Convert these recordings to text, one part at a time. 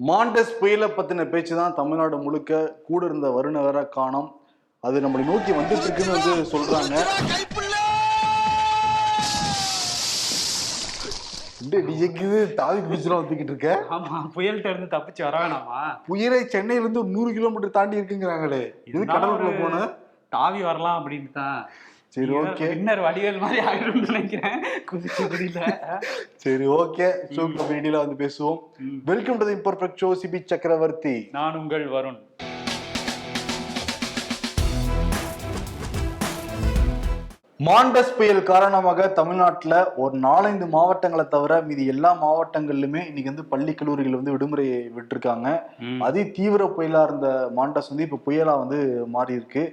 Mandous புயலை பத்தின பேச்சு தான் தமிழ்நாடு முழுக்க கூட இருந்த வருண வேற காணோம். அது நம்மளை நோக்கி வந்துட்டு இருக்குன்னு வந்து சொல்றாங்க. டிஜெக்குது தாவி குதிச்சுலாம் வந்துக்கிட்டு இருக்க? ஆமா புயல்கிட்ட இருந்து தப்பிச்சு வர வேணாமா? புயலை சென்னையில இருந்து ஒரு நூறு கிலோமீட்டர் தாண்டி இருக்குங்கிறாங்களே. இது கடலுக்குள்ள போன? தாவி வரலாம் அப்படின்னு தான் சரி ஓகே. பின்னர் வடிவேல் மாதிரி ஆயிடும்னு நினைக்கிறேன். குதிச்சு குடியில சரி ஓகே. சூப்பர் மீடியில வந்து பேசுவோம். Welcome to the imperfect show Sibi Chakravarthy நான் உங்கள் வருண். மாண்டஸ் புயல் காரணமாக தமிழ்நாட்டுல ஒரு நாலஞ்சு மாவட்டங்களை தவிர மீதி எல்லா மாவட்டங்கள்லுமே இன்னைக்கு வந்து பள்ளி கல்லூரிகள் வந்து விடுமுறை விட்டிருக்காங்க. அதி தீவிர புயலா இருந்த மாண்டஸ் வந்து இப்ப புயலா வந்து மாறி இருக்கு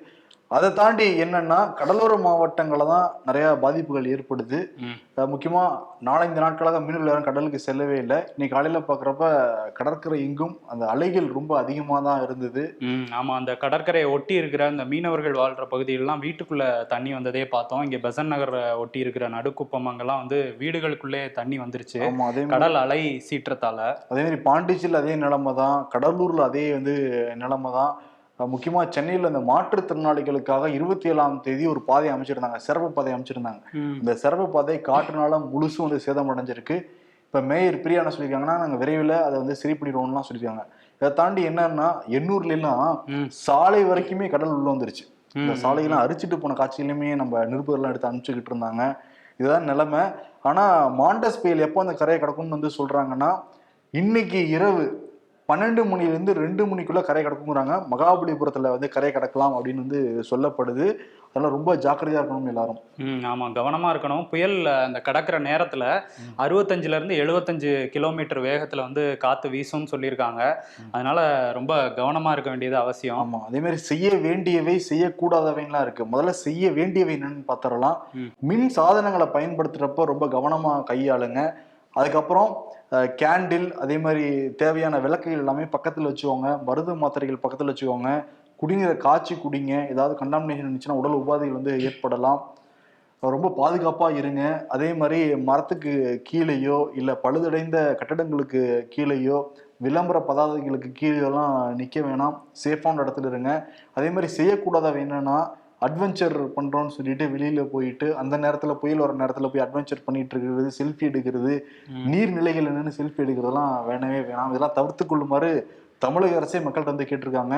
அதை தாண்டி என்னன்னா கடலோர மாவட்டங்கள்ல தான் நிறைய பாதிப்புகள் ஏற்படுது. ம். அஹ் முக்கியமா நாலஞ்சு நாட்களாக மீனவர்கள் யாரும் கடலுக்கு செல்லவே இல்லை. இன்னைக்கு காலையில பாக்குறப்ப கடற்கரை எங்கும் அந்த அலைகள் ரொம்ப அதிகமா தான் இருந்தது. ம் ஆமா. அந்த கடற்கரையை ஒட்டி இருக்கிற அந்த மீனவர்கள் வாழ்ற பகுதிகளெல்லாம் வீட்டுக்குள்ள தண்ணி வந்ததே பார்த்தோம். இங்க பெசன் நகர் ஒட்டி இருக்கிற நடுக்குப்பம் அங்கெல்லாம் வந்து வீடுகளுக்குள்ளே தண்ணி வந்துருச்சு. கடல் அலை சீற்றத்தால. அதே மாதிரி அதே நிலைமை தான். கடலூர்ல அதே வந்து நிலைமை தான். அஹ் முக்கியமா சென்னையில் இந்த மாற்றுத்திறனாளிகளுக்காக இருபத்தி ஏழாம் தேதி ஒரு பாதை அமைச்சிருந்தாங்க. சிறப்பு பாதை அமைச்சிருந்தாங்க. இந்த சிறப்பு பாதை காற்றுனால முழுசும் வந்து சேதம் அடைஞ்சிருக்கு இப்ப மேயர் பிரியா என்ன சொல்லியிருக்காங்கன்னா நாங்க விரைவில் அதை வந்து சரி பண்ணிடுவோம்லாம் சொல்லியிருக்காங்க. இதை தாண்டி என்னன்னா எண்ணூர்ல எல்லாம் ம். சாலை வரைக்குமே கடல் உள்ள வந்துருச்சு. இந்த. சாலையெல்லாம் அரிச்சிட்டு போன காட்சியிலுமே நம்ம நிருபர்லாம் எடுத்து அனுப்பிச்சுக்கிட்டு இருந்தாங்க. இதுதான் நிலைமை. ஆனா மாண்டஸ் புயல் எப்போ அந்த கரையை கிடக்கும்னு வந்து சொல்றாங்கன்னா இன்னைக்கு இரவு பன்னெண்டு மணிலேருந்து ரெண்டு மணிக்குள்ள கரை கிடக்குங்கிறாங்க. மகாபலிபுரத்துல வந்து கரை கிடக்கலாம் அப்படின்னு வந்து சொல்லப்படுது. அதெல்லாம் ரொம்ப ஜாக்கிரதையா இருக்கணும் எல்லாரும். ம் ஆமா. கவனமா இருக்கணும். புயல் அந்த கடக்கிற நேரத்துல அறுபத்தஞ்சுல இருந்து எழுபத்தஞ்சு கிலோமீட்டர் வேகத்துல வந்து காத்து வீசும்னு சொல்லியிருக்காங்க. அதனால ரொம்ப கவனமா இருக்க வேண்டியது அவசியம். ஆமா. அதே மாதிரி செய்ய வேண்டியவை செய்யக்கூடாதவைலாம் இருக்கு. முதல்ல செய்ய வேண்டியவை என்னன்னு பார்த்தரலாம் ம். மின் சாதனங்களை பயன்படுத்துறப்ப ரொம்ப கவனமா கையாளுங்க. அதுக்கப்புறம் கேண்டில் அதே மாதிரி தேவையான விளக்குகள் எல்லாமே பக்கத்தில் வச்சுக்கோங்க. மருது மாத்திரைகள் பக்கத்தில் வச்சுக்கோங்க. குடிநீரை காய்ச்சி குடிங்க. ஏதாவது கண்டாமினேஷன் இருந்துச்சுன்னா உடல் உபாதைகள் வந்து ஏற்படலாம். ரொம்ப பாதுகாப்பாக இருங்க. அதே மாதிரி மரத்துக்கு கீழேயோ இல்லை பழுதடைந்த கட்டடங்களுக்கு கீழேயோ விளம்பர பதாதைகளுக்கு கீழேலாம் நிற்க வேணாம். சேஃபான இடத்துல இருங்க. அதே மாதிரி செய்யக்கூடாதவை என்னன்னா அட்வென்ச்சர் பண்றோம்னு சொல்லிட்டு வெளியில போயிட்டு அந்த நேரத்துல புயல் வர நேரத்துல போய் அட்வென்ச்சர் பண்ணிட்டு இருக்கிறது செல்ஃபி எடுக்கிறது. நீர்நிலைகள் என்னன்னு செல்ஃபி எடுக்கிறதெல்லாம் வேணவே வேணாம். இதெல்லாம் தவிர்த்து கொள்ளுமாறு தமிழக அரசே மக்கள்கிட்ட வந்து கேட்டிருக்காங்க.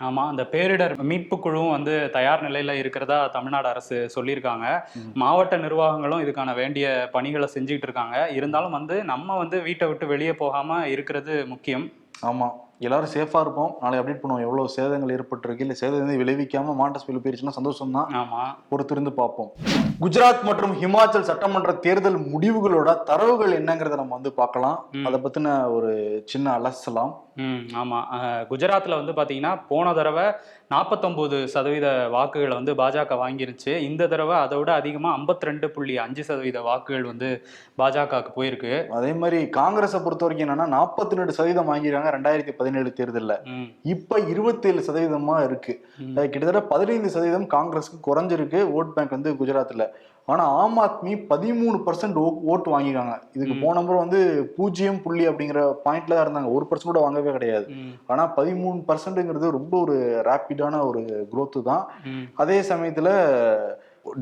ஆமா அந்த பேரிடர் மீட்பு குழுவும் வந்து தயார் நிலையில இருக்கிறதா தமிழ்நாடு அரசு சொல்லியிருக்காங்க. மாவட்ட நிர்வாகங்களும் இதுக்கான வேண்டிய பணிகளை செஞ்சுக்கிட்டு இருக்காங்க. இருந்தாலும் வந்து நம்ம வந்து வீட்டை விட்டு வெளியே போகாம இருக்கிறது முக்கியம். ஆமா. எல்லாரும் சேஃபா இருப்போம். நாளை அப்டேட் பண்ணுவோம். எவ்வளவு சேதங்கள் ஏற்பட்டிருக்கு இல்ல சேதம் எதுவும் விளைவிக்காம மாண்டஸ் புயல் போயிருச்சுன்னா சந்தோஷம் தான் ஆமா. பொறுத்திருந்து பார்ப்போம். குஜராத் மற்றும் ஹிமாச்சல் சட்டமன்ற தேர்தல் முடிவுகளோட தரவுகள் என்னங்கிறத நம்ம வந்து பார்க்கலாம். அதை பத்தின ஒரு சின்ன அலசலாம். ம் ஆமா. அஹ், குஜராத்ல வந்து பாத்தீங்கன்னா போன தடவை நாற்பத்தொன்பது சதவீத வாக்குகளை வந்து பாஜக வாங்கிருச்சு. இந்த தடவை அதை விட அதிகமா 52.5% புள்ளி அஞ்சு சதவீத வாக்குகள் வந்து பாஜகவுக்கு போயிருக்கு. அதே மாதிரி காங்கிரஸை பொறுத்த வரைக்கும் என்னன்னா நாற்பத்தி ரெண்டு சதவீதம் வாங்கிருக்காங்க ரெண்டாயிரத்தி பதினேழு தேர்தலில். இப்ப இருபத்தேழு சதவீதமா இருக்கு. கிட்டத்தட்ட பதினைந்து சதவீதம் காங்கிரஸுக்கு குறைஞ்சிருக்கு ஓட் பேங்க் வந்து குஜராத்ல. ஆனா ஆம் ஆத்மி பதிமூணு பர்சன்ட் ஓட்டு வாங்கிருக்காங்க இதுக்கு. போன முறை வந்து பூஜ்ஜியம் புள்ளி அப்படிங்கிற பாயிண்ட்ல தான் இருந்தாங்க. ஒரு பர்சன்ட் கூட வாங்கவே கிடையாது. ஆனா பதிமூணு பர்சன்ட்ங்கிறது ரொம்ப ஒரு ரேப்பிடான ஒரு growth தான். அதே சமயத்துல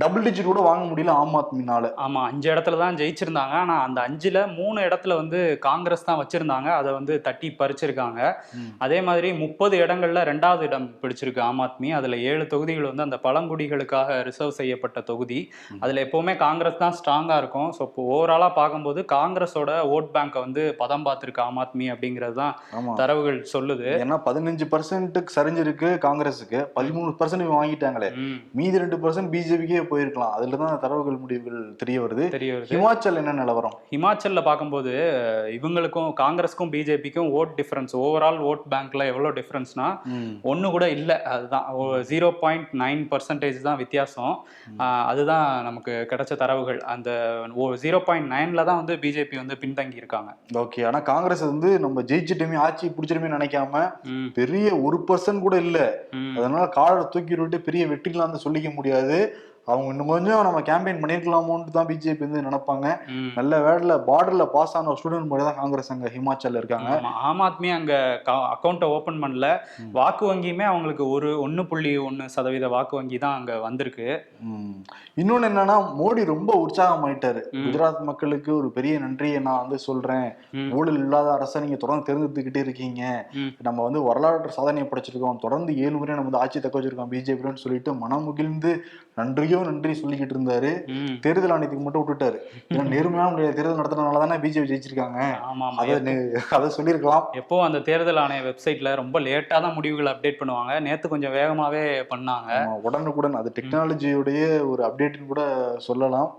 டபுள் டிஜிட் கூட வாங்க முடியல ஆம் ஆத்மினால. ஆமா அஞ்சு இடத்துல தான் ஜெயிச்சிருந்தாங்க. ஆனா அந்த அஞ்சுல மூணு இடத்துல வந்து காங்கிரஸ் தான் வச்சிருந்தாங்க. அதை வந்து தட்டி பறிச்சிருக்காங்க. அதே மாதிரி முப்பது இடங்கள்ல ரெண்டாவது இடம் பிடிச்சிருக்கு ஆம் ஆத்மி. அதுல ஏழு தொகுதிகள் வந்து அந்த பழங்குடிகளுக்காக ரிசர்வ் செய்யப்பட்ட தொகுதி. அதுல எப்பவுமே காங்கிரஸ் தான் ஸ்ட்ராங்கா இருக்கும். ஸோ இப்போ ஓவராலா பார்க்கும்போது காங்கிரஸோட ஓட் பேங்கை வந்து பதம் பார்த்திருக்கு ஆம் ஆத்மி அப்படிங்கிறது தான் தரவுகள் சொல்லுது. ஏன்னா பதினஞ்சு பர்சன்ட்டுக்கு சரிஞ்சிருக்கு காங்கிரஸுக்கு. பதிமூணு பர்சன்ட் வாங்கிட்டாங்களே. மீதி ரெண்டு பர்சன்ட் பிஜேபிக்கே போயிருக்கலாம். அதுல தான் தரவுகள் முடிவுகள் தெரிய வருது. தெரிய வருது. ஹிமாச்சல் என்ன நிலவரம்? ஹிமாச்சல்ல பார்க்கும்போது இவங்களுக்கும் காங்கிரஸ்க்கும் பிஜேபிக்கும் ஓட் டிஃபரன்ஸ் ஓவரால் ஓட் பேங்க்ல எவ்வளவு டிஃபரன்ஸ்னா ஒன்று கூட இல்லை. அதுதான். ஜீரோ பாயிண்ட் நைன் பர்சன்டேஜ் தான் வித்தியாசம். அதுதான் நமக்கு கிடைச்ச தரவுகள். அந்த ஜீரோ பாயிண்ட் நைன்ல தான் வந்து பிஜேபி வந்து பின்தங்கி இருக்காங்க. ஓகே. ஆனா காங்கிரஸ் வந்து நம்ம ஜெயிச்சிட்டுமே ஆட்சி பிடிச்சிருமே நினைக்காம பெரிய ஒரு பர்சன்ட் கூட இல்ல. அதனால காலை தூக்கி விட்டு பெரிய வெற்றிலாம் சொல்லிக்க முடியாது. அவங்க இன்னும் கொஞ்சம் நம்ம கேம்பெயின் பண்ணிருக்கலாமோன்னு தான் பிஜேபி வந்து நினைப்பாங்க. நல்ல வேர்ல பார்டர்ல பாஸ் ஆன ஸ்டூடெண்ட் மாதிரி தான் காங்கிரஸ் அங்க ஹிமாச்சல்ல இருக்காங்க ஆமா ஆத்மி அங்க அக்கௌண்ட்டை ஓபன் பண்ணல வாக்கு வங்கியுமே அவங்களுக்கு ஒரு ஒண்ணு புள்ளி ஒண்ணு சதவீத வாக்கு வங்கி தான் அங்க வந்திருக்கு. இன்னொன்னு என்னன்னா மோடி ரொம்ப உற்சாகமாயிட்டாரு. குஜராத் மக்களுக்கு ஒரு பெரிய நன்றியை நான் வந்து சொல்றேன். ஊழல் இல்லாத அரசை நீங்க தொடர்ந்து தேர்ந்தெடுத்துக்கிட்டே இருக்கீங்க. நம்ம வந்து வரலாற்று சாதனையை படைச்சிருக்கோம் தொடர்ந்து ஏழு முறை நம்ம வந்து ஆட்சி தக்க வச்சிருக்கோம் பிஜேபின்னு சொல்லிட்டு மனம் முகிழ்ந்து நன்றியோ நன்றி சொல்லிக்கிட்டு இருந்தாரு. தேர்தல் ஆணையத்துக்கு மட்டும் விட்டுட்டாரு. ஏன்னா நேர்மையான தேர்தல் நடத்துறதுனால தானே பிஜேபி ஜெயிச்சிருக்காங்க. அதை சொல்லியிருக்கலாம். எப்போ அந்த தேர்தல் ஆணைய வெப்சைட்ல ரொம்ப லேட்டா தான் முடிவுகள் அப்டேட் பண்ணுவாங்க. நேத்து கொஞ்சம் வேகமாவே பண்ணாங்க. உடனுக்குடன். அது டெக்னாலஜியுடைய ஒரு அப்டேட்னு கூட சொல்லலாம்.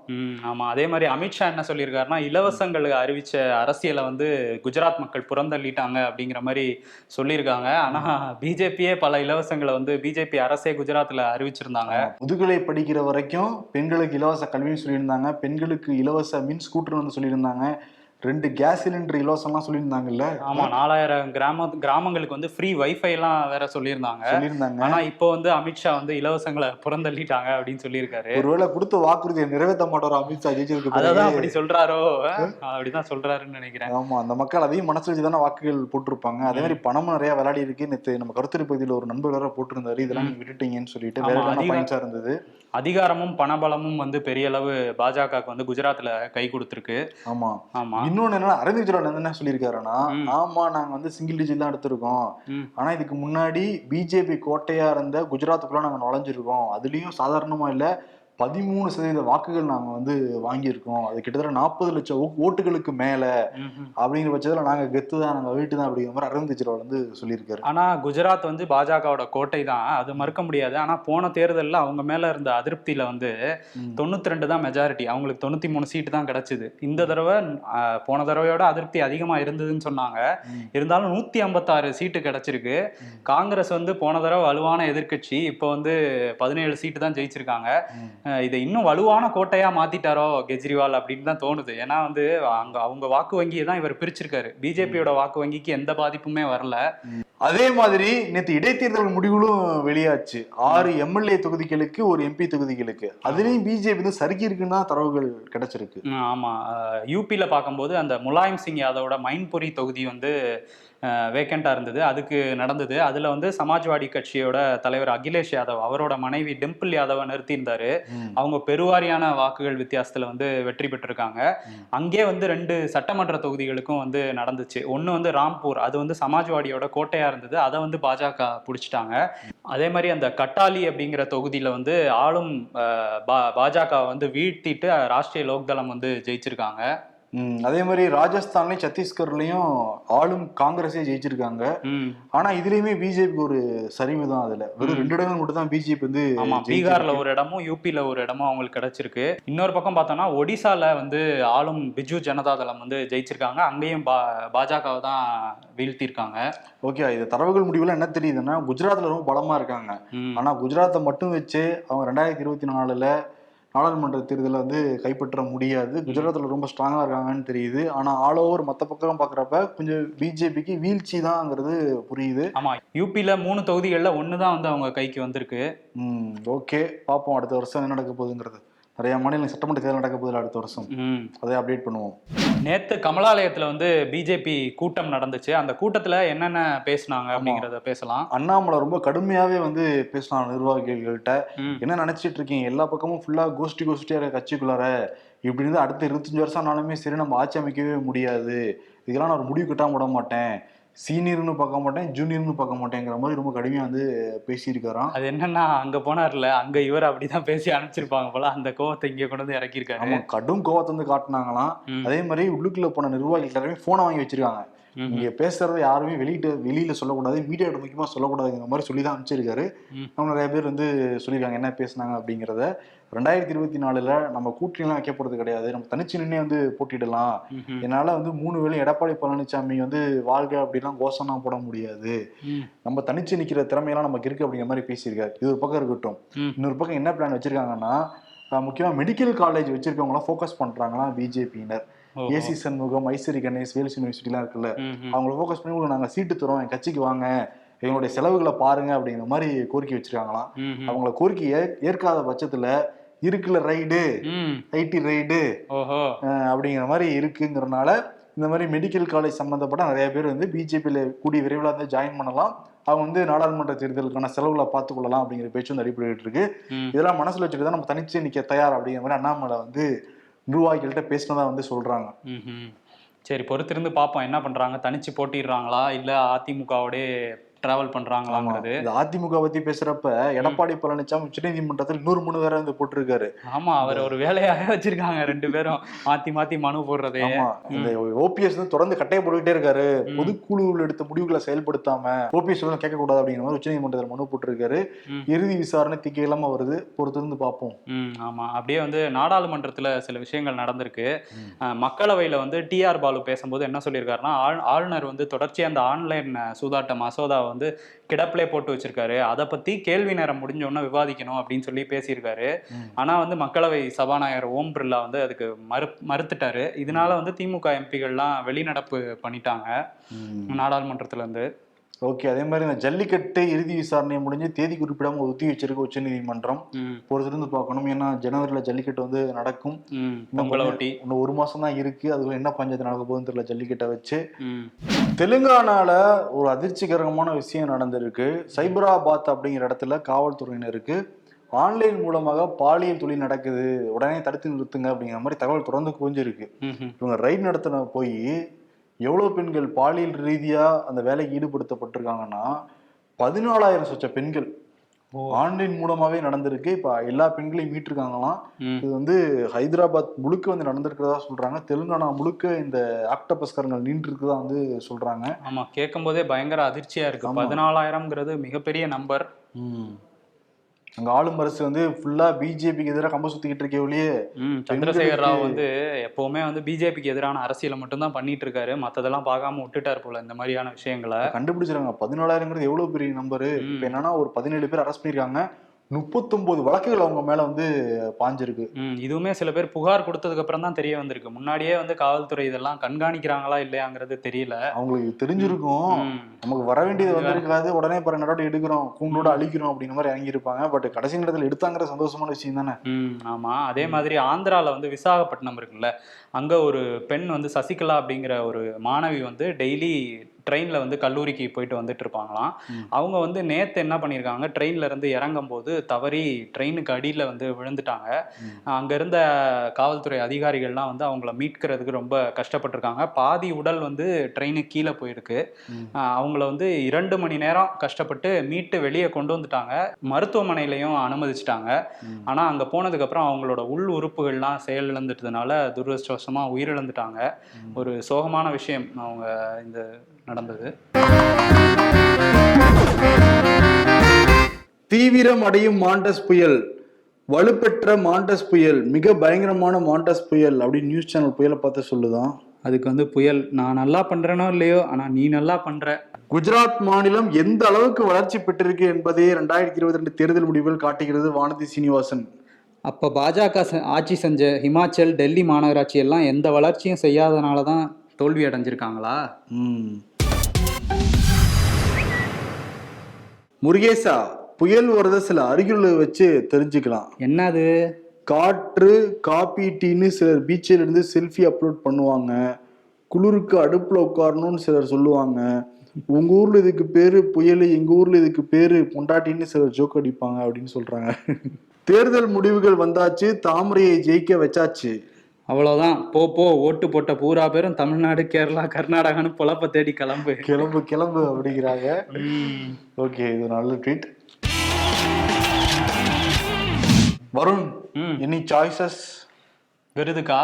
ஆமா. அதே மாதிரி அமித்ஷா என்ன சொல்லியிருக்காருன்னா இலவசங்களுக்கு அறிவிச்ச அரசியலை வந்து குஜராத் மக்கள் புறந்தள்ளிட்டாங்க அப்படிங்கிற மாதிரி சொல்லியிருக்காங்க. ஆனா பிஜேபியே பல இலவசங்களை வந்து பிஜேபி அரசே குஜராத்ல அறிவிச்சிருந்தாங்க. முதுகலை படிக்கிற வரைக்கும் பெண்களுக்கு இலவச கல்வின்னு சொல்லியிருந்தாங்க. பெண்களுக்கு இலவச மின் ஸ்கூட்டர் வந்து சொல்லியிருந்தாங்க. ரெண்டு கேஸ் சிலிண்டர் இலவசம்லாம் சொல்லியிருந்தாங்கல்ல? ஆமா நாலாயிரம் கிராம கிராமங்களுக்கு வந்து ஃப்ரீ வைஃபை எல்லாம் வேற சொல்லியிருந்தாங்க. சொல்லியிருந்தாங்க. ஆனா இப்போ வந்து அமித்ஷா வந்து இலவசங்களை புறந்தள்ளிட்டாங்க அப்படின்னு சொல்லியிருக்காரு. ஒருவேளை கொடுத்த வாக்குறுதியை நிறைவேற்ற மாட்டாரோ அமித்ஷா ஜெயிச்சதுக்கு பிறகு? அப்படி சொல்றாரோ? அப்படிதான் சொல்றாருன்னு நினைக்கிறேன். ஆமா அந்த மக்கள் அதையும் மனசு வச்சு தானே வாக்குகள் போட்டிருப்பாங்க. அதே மாதிரி பணமும் நிறைய விளையாடி இருக்கு. நேத்து நம்ம கருத்துரை பகுதியில் ஒரு நண்பர் வேற போட்டிருந்தாரு. இதெல்லாம் நீங்க விட்டுட்டீங்கன்னு சொல்லிட்டு வேற. பாயிண்ட்ஸா இருந்தது அதிகாரமும் பணபலமும் வந்து பெரிய அளவு பாஜகவுக்கு வந்து குஜராத்ல கை கொடுத்துருக்கு. ஆமா. ஆமா. இன்னொன்னு என்னன்னா அரவிந்த் கெஜ்ரிவால் என்ன சொல்லியிருக்காருன்னா. ஆமா நாங்க வந்து சிங்கிள் டிஜிட் தான் எடுத்திருக்கோம். ஆனா இதுக்கு முன்னாடி பிஜேபி கோட்டையா இருந்த குஜராத்துக்குள்ள நாங்க நுழைஞ்சிருக்கோம் அதுலயும் சாதாரணமா இல்ல பதிமூணு சதவீத வாக்குகள் நாங்க வந்து வாங்கியிருக்கோம். அது கிட்டத்தட்ட நாற்பது லட்சம் ஓட்டுகளுக்கு மேல. அப்படிங்கிற பட்சத்துல நாங்க கெத்து தான் நாங்க வீட்டு தான் அப்படிங்கிற மாதிரி அரவிந்த் கெஜ்ரிவால் வந்து சொல்லியிருக்காரு. ஆனா குஜராத் வந்து பாஜகவோட கோட்டை தான். அது மறுக்க முடியாது. ஆனா போன தேர்தல்ல அவங்க மேல இருந்த அதிருப்தியில வந்து. தொண்ணூத்தி ரெண்டு தான் மெஜாரிட்டி அவங்களுக்கு தொண்ணூத்தி மூணு சீட்டு தான் கிடைச்சது. இந்த தடவை போன தடவையோட அதிருப்தி அதிகமா இருந்ததுன்னு சொன்னாங்க. இருந்தாலும் நூத்தி ஐம்பத்தாறு சீட்டு கிடைச்சிருக்கு. காங்கிரஸ் வந்து போன தடவை வலுவான எதிர்க்கட்சி. இப்போ வந்து பதினேழு சீட்டு தான் ஜெயிச்சிருக்காங்க. இதை இன்னும் வலுவான கோட்டையா மாத்திட்டாரோ கெஜ்ரிவால் அப்படின்னு தான் தோணுது. ஏன்னா வந்து அங்க அவங்க வாக்கு வங்கியை தான் இவர் பிரிச்சிருக்காரு. பிஜேபியோட வாக்கு வங்கிக்கு எந்த பாதிப்புமே வரல. அதே மாதிரி நேத்து இடைத்தேர்தல் முடிவுகளும் வெளியாச்சு. ஆறு எம்எல்ஏ தொகுதிகளுக்கு ஒரு எம்பி தொகுதிகளுக்கு. அதுலயும் பிஜேபி வந்து சறுக்கி இருக்குன்னு தரவுகள் கிடைச்சிருக்கு. ம், ஆமா. யூபியில் பார்க்கும்போது அந்த முலாயம் சிங் யாதவோட மைன்புரி தொகுதி வந்து வேக்கண்டா இருந்தது. அதுக்கு நடந்தது. அதுல வந்து சமாஜ்வாடி கட்சியோட தலைவர் அகிலேஷ் யாதவ் அவரோட மனைவி டிம்பிள் யாதவை நிறுத்தியிருந்தாரு. அவங்க பெருவாரியான வாக்குகள் வித்தியாசத்துல வந்து வெற்றி பெற்றிருக்காங்க. அங்கே வந்து ரெண்டு சட்டமன்ற தொகுதிகளுக்கும் வந்து நடந்துச்சு. ஒன்று வந்து ராம்பூர் அது வந்து சமாஜ்வாடியோட கோட்டையா இருந்தது. அதை வந்து பாஜக பிடிச்சிட்டாங்க. அதே மாதிரி அந்த கட்டாலி அப்படிங்கிற தொகுதியில வந்து ஆளும் பாஜக வந்து வீழ்த்திட்டு ராஷ்டிரிய லோக்தளம் வந்து ஜெயிச்சிருக்காங்க. அதே மாதிரி ராஜஸ்தான்லயும் சத்தீஸ்கர்லயும் ஆளும் காங்கிரஸே ஜெயிச்சிருக்காங்க. ஆனா இதுலயுமே பிஜேபிக்கு ஒரு சரிவு தான் அதுல. வெறும் ரெண்டு இடங்கள் மட்டும் தான் பிஜேபி வந்து. பீகார்ல ஒரு இடமும் யூபில ஒரு இடமும் அவங்களுக்கு கிடைச்சிருக்கு. இன்னொரு பக்கம் பார்த்தோம்னா ஒடிசால வந்து ஆளும் பிஜு ஜனதாதளம் வந்து ஜெயிச்சிருக்காங்க. அங்கேயும் பா பாஜகவை தான் வீழ்த்தியிருக்காங்க. ஓகே இது தரவுகள் முடிவுல என்ன தெரியுதுன்னா குஜராத்ல ரொம்ப பலமா இருக்காங்க. ஆனா குஜராத்தை மட்டும் வச்சு அவங்க ரெண்டாயிரத்தி இருபத்தி நாலுல நாடாளுமன்ற தேர்தலை வந்து கைப்பற்ற முடியாது. குஜராத்ல ரொம்ப ஸ்ட்ராங்கா இருக்காங்கன்னு தெரியுது. ஆனா ஆல் ஓவர் மத்த பக்கம் பாக்குறப்ப கொஞ்சம் பிஜேபிக்கு வீழ்ச்சி தான்ங்கிறது புரியுது. ஆமா யூபில மூணு தொகுதிகள்ல ஒன்று தான் வந்து அவங்க கைக்கு வந்திருக்கு. ம் ஓகே பார்ப்போம் அடுத்த வருஷம் என்ன நடக்க போகுதுங்கிறது. நிறைய மாநில சட்டமன்ற தேர்தல் நடக்க போகுது அடுத்த வருஷம். அதை அப்டேட் பண்ணுவோம். நேத்து கமலாலயத்துல வந்து பிஜேபி கூட்டம் நடந்துச்சு. அந்த கூட்டத்துல என்னென்ன பேசுனாங்க அப்படிங்கறத பேசலாம். அண்ணாமலை ரொம்ப கடுமையாவே வந்து பேசினார் நிர்வாகிகள்கிட்ட. என்ன நினைச்சிட்டு இருக்கீங்க? எல்லா பக்கமும் ஃபுல்லா கோஷ்டி கோஷ்டியா இருக்க கட்சிக்குள்ளார. இப்படி இருந்து அடுத்த இருபத்தஞ்சு வருஷம் ஆனாலுமே சரி நம்ம ஆட்சி அமைக்கவே முடியாது. இதெல்லாம் நான் ஒரு முடிவு கட்டாம விட மாட்டேன். சீனியர்னு பார்க்க மாட்டேன் ஜூனியர்னு பார்க்க மாட்டேங்கிற மாதிரி ரொம்ப கடுமையா வந்து பேசியிருக்காராம் அது என்னன்னா அங்க போனார்ல அங்க இவர் அப்படிதான் பேசி அனுப்பிச்சிருப்பாங்க போல அந்த கோவத்தை இங்க கொண்டு வந்து இறக்கியிருக்காரு கடும் கோவத்தை வந்து காட்டினாங்களாம். அதே மாதிரி உள்ளுக்குள்ள போன நிர்வாகிகள் எல்லாருமே போனை வாங்கி வச்சிருக்காங்க. இங்க பேசுறத யாருமே வெளியிட்டு வெளியில சொல்லக்கூடாது மீடியாவோட முக்கியமா சொல்லக்கூடாதுங்கிற மாதிரி சொல்லி தான் அனுப்பிச்சிருக்காரு ம். அவங்க நிறைய பேர் வந்து சொல்லியிருக்காங்க என்ன பேசுனாங்க அப்படிங்கிறத ரெண்டாயிரத்தி இருபத்தி நாலுல நம்ம கூட்டணிலாம் வைக்க போறது கிடையாது நம்ம தனிச்சு நின்னே வந்து போட்டிடலாம். என்னால வந்து மூணு வேளை எடப்பாடி பழனிசாமி வந்து வாழ்க அப்படிலாம் கோஷம்லாம் போட முடியாது. நம்ம தனிச்சு நிக்கிற திறமையெல்லாம் நமக்கு இருக்கு அப்படிங்கிற மாதிரி பேசியிருக்காரு இது ஒரு பக்கம் இருக்கட்டும். இன்னொரு பக்கம் என்ன பிளான் வச்சிருக்காங்கன்னா முக்கியமா மெடிக்கல் காலேஜ் வச்சிருக்கவங்களாம் ஃபோக்கஸ் பண்றாங்களா பிஜேபியினர். ஏசி சண்முகம் ஐஸ்வரி கணேஷ் வேல்ஸ் யூனிவர்சிட்டிலாம் இருக்குல்ல. அவங்கள ஃபோக்கஸ் பண்ணி உங்களுக்கு நாங்க சீட்டு தரோம் என் கட்சிக்கு வாங்க எங்களுடைய செலவுகளை பாருங்க அப்படிங்கிற மாதிரி கோரிக்கை வச்சிருக்காங்களாம். அவங்கள கோரிக்கை ஏ- ஏற்காத பட்சத்துல இருக்குல்ல ரைடு? ID ride. ஓஹோ. அப்படிங்கிற மாதிரி இருக்குங்கிறனால இந்த மாதிரி மெடிக்கல் காலேஜ் சம்மந்தப்பட்ட நிறைய பேர் வந்து பிஜேபியில் கூடிய விரைவில் வந்து ஜாயின் பண்ணலாம். அவங்க வந்து நாடாளுமன்ற தேர்தலுக்கான செலவுகளை பார்த்துக் கொள்ளலாம் அப்படிங்கிற பேச்சு வந்து அடிப்படையிட்டு இருக்கு. இதெல்லாம் மனசுல வச்சுட்டு தான் நம்ம தனிச்சு நிக்க தயார் அப்படிங்கிற மாதிரி அண்ணாமலை வந்து நிர்வாகிகள்கிட்ட பேசினதா வந்து சொல்றாங்க. சரி பொறுத்திருந்து பார்ப்போம். என்ன பண்றாங்க? தனிச்சு போட்டிடுறாங்களா? இல்ல அதிமுகவோட டிராவல் பண்றாங்களாங்கிறது. அதிமுக பத்தி பேசுறப்ப எடப்பாடி பழனிசாமி உச்சநீதிமன்றத்தில் இன்னொரு மனு வேற வந்து போட்டிருக்காரு. ஆமா அவர் ஒரு வேலையாக வச்சிருக்காங்க ரெண்டு பேரும். மாத்தி மாத்தி மனு போடுறதே இந்த ஓபிஎஸ் வந்து தொடர்ந்து கட்டையை போட்டுக்கிட்டே இருக்காரு. பொதுக்குழுவில் எடுத்த முடிவுகளை செயல்படுத்தாம ஓபிஎஸ் கேட்க கூடாது அப்படிங்கிற மாதிரி உச்சநீதிமன்றத்தில் மனு போட்டிருக்காரு. இறுதி விசாரணை திக்க இல்லாம வருது பொறுத்திருந்து பார்ப்போம். ஆமா. அப்படியே வந்து நாடாளுமன்றத்துல சில விஷயங்கள் நடந்திருக்கு. மக்களவையில வந்து டிஆர் பாலு பேசும்போது என்ன சொல்லியிருக்காருன்னா ஆள்- ஆளுநர் வந்து தொடர்ச்சியா அந்த ஆன்லைன் சூதாட்ட மசோதாவை வந்து கிடப்பிலே போட்டு வச்சிருக்காரு. அதை பத்தி கேள்வி நேரம் முடிஞ்ச உடனே விவாதிக்கணும் அப்படின்னு சொல்லி பேசியிருக்காரு. ஆனா வந்து மக்களவை சபாநாயகர் ஓம் பிர்லா வந்து அதுக்கு மறு மறுத்துட்டாரு. இதனால வந்து திமுக எம்பிகள்லாம் வெளிநடப்பு பண்ணிட்டாங்க. நாடாளுமன்றத்துல இருந்து ஓகே அதே மாதிரி இந்த ஜல்லிக்கட்டு இறுதி விசாரணை முடிஞ்சு தேதி குறிப்பிடாம ஒத்தி வச்சிருக்க உச்சநீதிமன்றம் ம், பொறுத்திருந்து பார்க்கணும். ஏன்னா ஜனவரியில ஜல்லிக்கட்டு வந்து நடக்கும். இன்னும் ஒரு மாசம் தான் இருக்கு. அதுக்குள்ள என்ன பஞ்சாயத்து நடக்க போகுதுன்னு தெரியல ஜல்லிக்கட்டை வச்சு. தெலுங்கானால ஒரு அதிர்ச்சிகரமான விஷயம் நடந்திருக்கு. சைபராபாத் அப்படிங்கிற இடத்துல காவல்துறையினருக்கு ஆன்லைன் மூலமாக பாலியல் தொழில் நடக்குது. உடனே தடுத்து நிறுத்துங்க அப்படிங்கிற மாதிரி தகவல் தொடர்ந்து குவிஞ்சிருக்கு. இவங்க ரைட் நடத்தின போய் எவ்வளவு பெண்கள் பாலியல் ரீதியா அந்த வேலைக்கு ஈடுபடுத்தப்பட்டிருக்காங்கன்னா பதினாலாயிரம் சொச்ச பெண்கள். ஆன்லைன் மூலமாவே நடந்திருக்கு. இப்ப எல்லா பெண்களையும் மீட்டிருக்காங்களாம். இது வந்து ஹைதராபாத் முழுக்க வந்து நடந்திருக்கிறதா சொல்றாங்க. தெலுங்கானா முழுக்க இந்த ஆக்டபஸ்கரங்கள் நின்று இருக்குதா வந்து சொல்றாங்க. ஆமா கேட்கும் போதே பயங்கர அதிர்ச்சியா இருக்கு. பதினாலாயிரம்ங்கிறது மிகப்பெரிய நம்பர். அங்க ஆளும் அரசு வந்து ஃபுல்லா பிஜேபிக்கு எதிராக கம்ப சுத்திக்கிட்டு இருக்கே ஒழிய ம் சந்திரசேகர் ராவ் வந்து எப்பவுமே வந்து பிஜேபிக்கு எதிரான அரசியலை மட்டும்தான் பண்ணிட்டு இருக்காரு மத்ததெல்லாம் பார்க்காம விட்டுட்டார் போல இந்த மாதிரியான விஷயங்களை. கண்டுபிடிச்சிருக்காங்க. பதினாலாயிரங்கிறது எவ்வளவு பெரிய நம்பரு. இப்ப என்னன்னா ஒரு பதினேழு பேர் அரெஸ்ட் பண்ணிருக்காங்க. முப்பத்தொன்பது வழக்குகள் அவங்க மேல வந்து பாஞ்சிருக்கு. இதுவுமே சில பேர் புகார் கொடுத்ததுக்கு அப்புறம் தான் தெரிய வந்திருக்கு. முன்னாடியே வந்து காவல்துறை இதெல்லாம் கண்காணிக்கிறாங்களா இல்லையாங்கிறது தெரியல. அவங்களுக்கு தெரிஞ்சிருக்கும். நமக்கு வர வேண்டியது வந்திருக்காது. உடனே பிற நடவடிக்கை எடுக்கிறோம் கூண்டோட அழிக்கிறோம் அப்படிங்கிற மாதிரி இறங்கியிருப்பாங்க. பட் கடைசி நேரத்தில் எடுத்தாங்கிற சந்தோஷமான விஷயம் தானே. ஆமா. அதே மாதிரி ஆந்திரால வந்து விசாகப்பட்டினம் இருக்குல்ல அங்க ஒரு பெண் வந்து சசிகலா அப்படிங்கிற ஒரு மாணவி வந்து டெய்லி ட்ரெயின்ல வந்து கல்லூரிக்கு போயிட்டு வந்துட்டு இருப்பாங்களாம். அவங்க வந்து நேத்து என்ன பண்ணியிருக்காங்க ட்ரெயின்ல இருந்து இறங்கும் போது தவறி ட்ரெயினுக்கு அடியில வந்து விழுந்துட்டாங்க. அங்க இருந்த காவல்துறை அதிகாரிகள்லாம் வந்து அவங்கள மீட்கிறதுக்கு ரொம்ப கஷ்டப்பட்டிருக்காங்க. பாதி உடல் வந்து ட்ரெயினுக்கு கீழே போயிருக்கு. அவங்கள வந்து இரண்டு மணி நேரம் கஷ்டப்பட்டு மீட்டு வெளியே கொண்டு வந்துட்டாங்க. மருத்துவமனையிலையும் அனுமதிச்சிட்டாங்க. ம். ஆனா அங்க போனதுக்கு அப்புறம் அவங்களோட உள் உறுப்புகள்லாம் செயலிழந்துட்டதுனால துரதிருஷ்டவசமா உயிரிழந்துட்டாங்க. ஒரு சோகமான விஷயம். அவங்க இந்த நடந்தது. தீவிரம் அடையும் மாண்டஸ் புயல் வலுப்பெற்ற மாண்டஸ் புயல் மிக பயங்கரமான மாண்டஸ் புயல் அப்படின்னு நியூஸ் சேனல் புயலை பார்த்து சொல்லுதான். அதுக்கு வந்து புயல் நான் நல்லா பண்றேனோ இல்லையோ ஆனா நீ நல்லா பண்ற. குஜராத் மாநிலம் எந்த அளவுக்கு வளர்ச்சி பெற்றிருக்கு என்பதே ரெண்டாயிரத்தி இருபத்தி ரெண்டு தேர்தல் முடிவுகள் காட்டுகிறது வானதி சீனிவாசன். அப்ப பாஜக ஆட்சி செஞ்ச ஹிமாச்சல் டெல்லி மாநகராட்சி எல்லாம் எந்த வளர்ச்சியும் செய்யாதனால தான் தோல்வி அடைஞ்சிருக்காங்களா? முருகேசா புயல் வரத சில அறிகுறிகளை வச்சு தெரிஞ்சுக்கலாம். என்னது? காற்று காபி டீன்னு சிலர் பீச்சில் இருந்து செல்ஃபி அப்லோட் பண்ணுவாங்க. குளிருக்கு அடுப்புல உட்காரணும்னு சிலர் சொல்லுவாங்க. உங்க ஊர்ல இதுக்கு பேரு புயல் எங்க ஊர்ல இதுக்கு பேரு பொண்டாட்டின்னு சிலர் ஜோக் அடிப்பாங்க அப்படின்னு சொல்றாங்க. தேர்தல் முடிவுகள் வந்தாச்சு தாமரையை ஜெயிக்க வச்சாச்சு. அவ்வளவுதான். போ போ ஓட்டு போட்ட பூரா பேரும் தமிழ்நாடு கேரளா கர்நாடகான்னு பொழப்ப தேடி கிளம்பு. கிளம்பு கிளம்பு அப்படிங்கிறாங்க. ஓகே இது நல்ல ட்வீட். வருண். எனி சாய்ஸஸ் விருதுக்கா?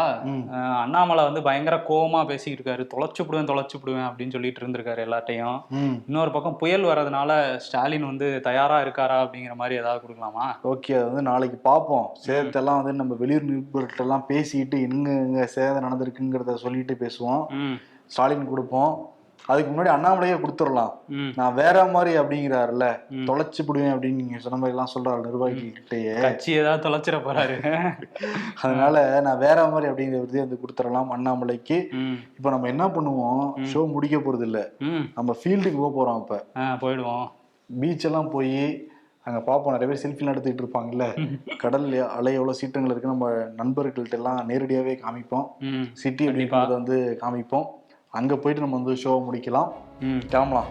அண்ணாமலை வந்து பயங்கர கோவமா பேசிக்கிட்டு இருக்காரு தொலைச்சு விடுவேன் தொலைச்சு விடுவேன் அப்படின்னு சொல்லிட்டு இருந்திருக்காரு எல்லாட்டையும் ம். இன்னொரு பக்கம் புயல் வர்றதுனால ஸ்டாலின் வந்து தயாரா இருக்காரா அப்படிங்கிற மாதிரி ஏதாவது கொடுக்கலாமா? ஓகே அது வந்து நாளைக்கு பார்ப்போம் சேதத்தெல்லாம் வந்து நம்ம வெளியூர் நிருபர்கிட்ட எல்லாம் பேசிட்டு எங்க எங்க சேதம் நடந்திருக்குங்கிறத சொல்லிட்டு பேசுவோம். ஸ்டாலின் கொடுப்போம். அதுக்கு முன்னாடி அண்ணாமலையே கொடுத்துடலாம். நான் வேற மாதிரி அப்படிங்கிறாருல்ல. தொலைச்சு விடுவேன் அப்படின்னு நீங்க சொன்ன மாதிரி எல்லாம் சொல்றாரு நிர்வாகிகிட்டயே கட்சி ஏதாவது தொலைச்சிட போறாரு. அதனால நான் வேற மாதிரி அப்படிங்கிற விருதே வந்து கொடுத்துடலாம் அண்ணாமலைக்கு. இப்ப நம்ம என்ன பண்ணுவோம்? ஷோ முடிக்க போறது இல்ல நம்ம ஃபீல்டுக்கு போக போறோம் இப்ப. போயிடுவோம். பீச் எல்லாம் போய் அங்க பார்ப்போம் நிறைய பேர் செல்ஃபிலாம் எடுத்துக்கிட்டு இருப்பாங்கல்ல. கடல் அலை எவ்வளவு சீற்றங்கள் இருக்கு. நம்ம நண்பர்கள்ட்ட எல்லாம் நேரடியாவே காமிப்போம். சிட்டி. அப்படின்றத வந்து காமிப்போம். அங்க போயிட்டு நம்ம வந்து ஷோ முடிக்கலாம். ம். கிளம்பலாம்.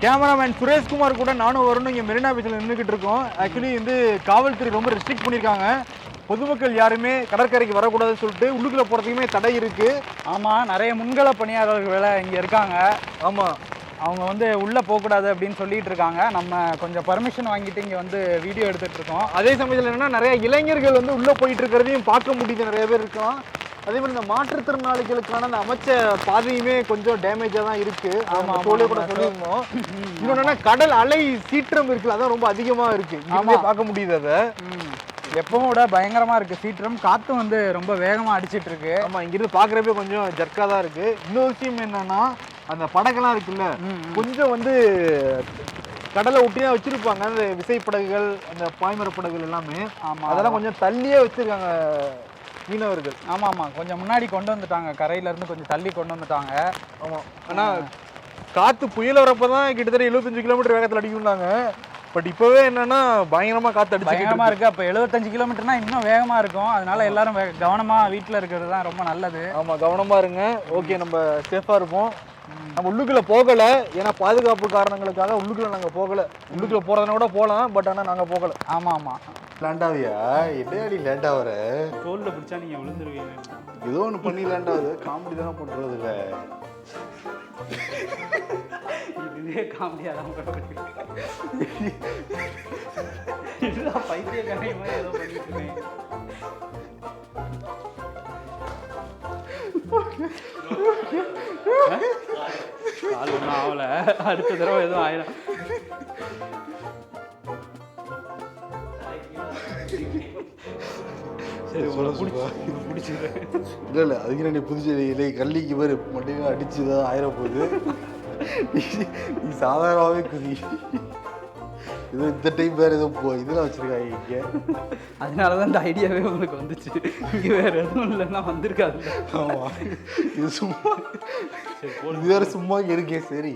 கேமராமேன் சுரேஷ்குமார் கூட நானும் வரணும். இங்கே மெரினா பீச்சில் நின்றுக்கிட்டு இருக்கோம். ஆக்சுவலி வந்து காவல்துறை ரொம்ப ரெஸ்ட்ரிக்ட் பண்ணியிருக்காங்க. பொதுமக்கள் யாருமே கடற்கரைக்கு வரக்கூடாதுன்னு சொல்லிட்டு உள்ளுக்குள்ள போகிறதுக்குமே தடை இருக்கு. ஆமாம் நிறைய முன்கள பணியாளர்கள் வேலை இங்கே இருக்காங்க. ஆமாம் அவங்க வந்து உள்ளே போகக்கூடாது அப்படின்னு சொல்லிட்டு இருக்காங்க. நம்ம கொஞ்சம் பர்மிஷன் வாங்கிட்டு இங்கே வந்து வீடியோ எடுத்துட்டு இருக்கோம். அதே சமயத்தில் என்னன்னா நிறைய இளைஞர்கள் வந்து உள்ளே போயிட்டு இருக்கிறதையும் பார்க்க முடியுது. நிறைய பேர் இருக்கலாம். அதே மாதிரி இந்த மாற்றுத்திறனாளிகளுக்கான அந்த அமைச்ச பாதையுமே கொஞ்சம் டேமேஜாக தான் இருக்கு. ஆமா, ஆமா ஆமா, தோலே கூட. சொல்லியிருந்தோம். இன்னொன்னு என்னன்னா கடல் அலை சீற்றம் இருக்குல்ல அதான் ரொம்ப அதிகமா இருக்கு. ஆமா. இங்கே பார்க்க முடியுது அதை. எப்பவும் விட பயங்கரமா இருக்கு சீற்றம். காத்தும் வந்து ரொம்ப வேகமா அடிச்சிட்டு இருக்கு. ஆமா இங்கிருந்து பார்க்குறப்ப கொஞ்சம் ஜர்க்கா தான் இருக்கு. இன்னொரு விஷயம் என்னன்னா அந்த படகெல்லாம் இருக்குல்ல. கொஞ்சம் வந்து கடலை ஒட்டி தான் வச்சிருப்பாங்க. அந்த விசைப்படகுகள் அந்த பாய்மர படகுகள் எல்லாமே. ஆமா அதெல்லாம் கொஞ்சம் தள்ளியே வச்சிருக்காங்க மீனவர்கள். ஆமா ஆமா. கொஞ்சம் முன்னாடி கொண்டு வந்துட்டாங்க. கரையில இருந்து கொஞ்சம் தள்ளி கொண்டு வந்துட்டாங்க. ஆமா. ஆனா காத்து புயல் வரப்ப தான் கிட்டத்தட்ட 75 கிலோமீட்டர் வேகத்துல அடிக்கும்னாங்க. பட் இப்பவே என்னன்னா பயங்கரமா காத்து அடிச்சு பயங்கரமா இருக்கு. அப்ப 75 கிலோமீட்டர்னா இன்னும் வேகமா இருக்கும். அதனால எல்லாரும் வே- கவனமா வீட்ல இருக்கிறது தான் ரொம்ப நல்லது. ஆமா கவனமா இருங்க. ஓகே நம்ம சேஃபா இருப்போம். நம்ம உள்ளுக்குள்ள போகல. ஏன்னா பாதுகாப்பு காரணங்களுக்காக உள்ளுக்குள்ள நாங்க போகல. உள்ளுக்குள்ள போறதுனா கூட போலாம் பட் ஆனா நாங்க போகல. ஆமா ஆமா. லேண்டாவியா என்னடி லேண்டா வர தோல்ல பிடிச்சா நீங்க விழுந்துருவீங்க. ஏதோ ஒன்று பண்ணி லேண்டாவது காமெடி தானே பண்றது இல்ல இதுவே காமெடியாக தான் இதுதான் பைத்தியக்காரை மாதிரி ஏதோ பண்ணிட்டு இருக்கேன் கால் ஒன்றும் ஆகலை அடுத்த தடவை எதுவும் ஆயிடும் சரி உங்களை சொல்லுவா. பிடிச்சிது இல்ல இல்ல அதுக்கு நீ புதுச்சேரியிலே கள்ளிக்கு பேர் மட்டுமே அடிச்சு தான் ஆயிர போகுது நீ- சாதாரணமாவே குதி. இது இந்த டைம் வேற ஏதோ போ இதெல்லாம் வச்சிருக்காங்க இங்க. அதனால தான் இந்த ஐடியாவே உங்களுக்கு வந்துச்சு. இங்கே வேற எதுவும் இல்லைன்னா வந்திருக்காது ஆமா. இது சும்மா இது வேற சும்மா இருக்கே சரி.